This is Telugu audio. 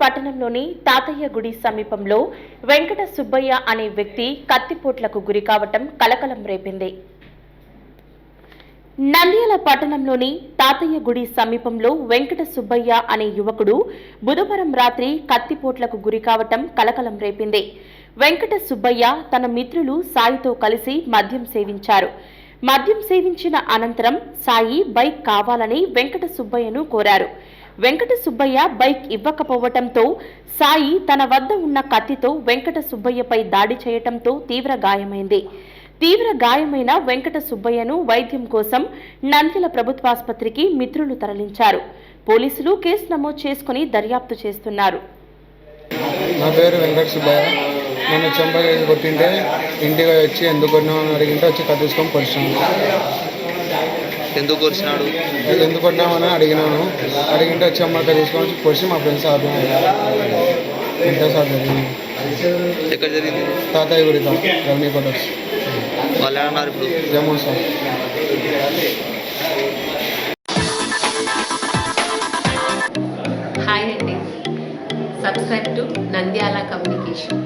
పట్టణంలోని తాతయ్య గుడి సమీపంలో వెంకట సుబ్బయ్య అనే వ్యక్తి కత్తిపోట్లకు గురి కావటం కలకలం రేపింది. నంద్యాల పట్టణంలోని తాతయ్య గుడి సమీపంలో వెంకట సుబ్బయ్య అనే యువకుడు బుధవారం రాత్రి కత్తిపోట్లకు గురి కావటం కలకలం రేపింది. వెంకట సుబ్బయ్య తన మిత్రులు సాయితో కలిసి మద్యం సేవించారు. మద్యం సేవించిన అనంతరం సాయి బైక్ కావాలని వెంకట సుబ్బయ్యను కోరారు. వెంకట సుబ్బయ్య బైక్ ఇవ్వకపోవటంతో సాయి తన వద్ద ఉన్న కత్తితో వెంకట సుబ్బయ్యపై దాడి చేయటంతో తీవ్ర గాయమైంది. తీవ్ర గాయమైన వెంకట సుబ్బయ్యను వైద్యం కోసం నంద్యాల ప్రభుత్వాసుపత్రికి మిత్రులు తరలించారు. పోలీసులు కేసు నమోదు చేసుకుని దర్యాప్తు చేస్తున్నారు. నా పేరు వెంకట సుబ్బయ్య నన్ను చెంప కొట్టింటే ఇంటికి వచ్చి ఎందుకు అని అడిగింటే వచ్చి కత్తిసుకొని పొడిచాను. ఎందుకు కొరిచినాడు ఎందుకు కొట్టినామని అడిగినాను. అడిగింటే వచ్చి అమ్మ తీసుకొని పొడిచి మా ఫ్రెండ్స్ ఆపినారు. ఇంతే సార్ జరిగింది. ఎక్కడ జరిగింది? తాతయ్య గుడి రవణీ కొట్టచ్చు వాళ్ళు ఏమన్నారు ఇప్పుడు? జమ్మూ సార్. హాయ్ అండి. Subscribe to Nandyala communication.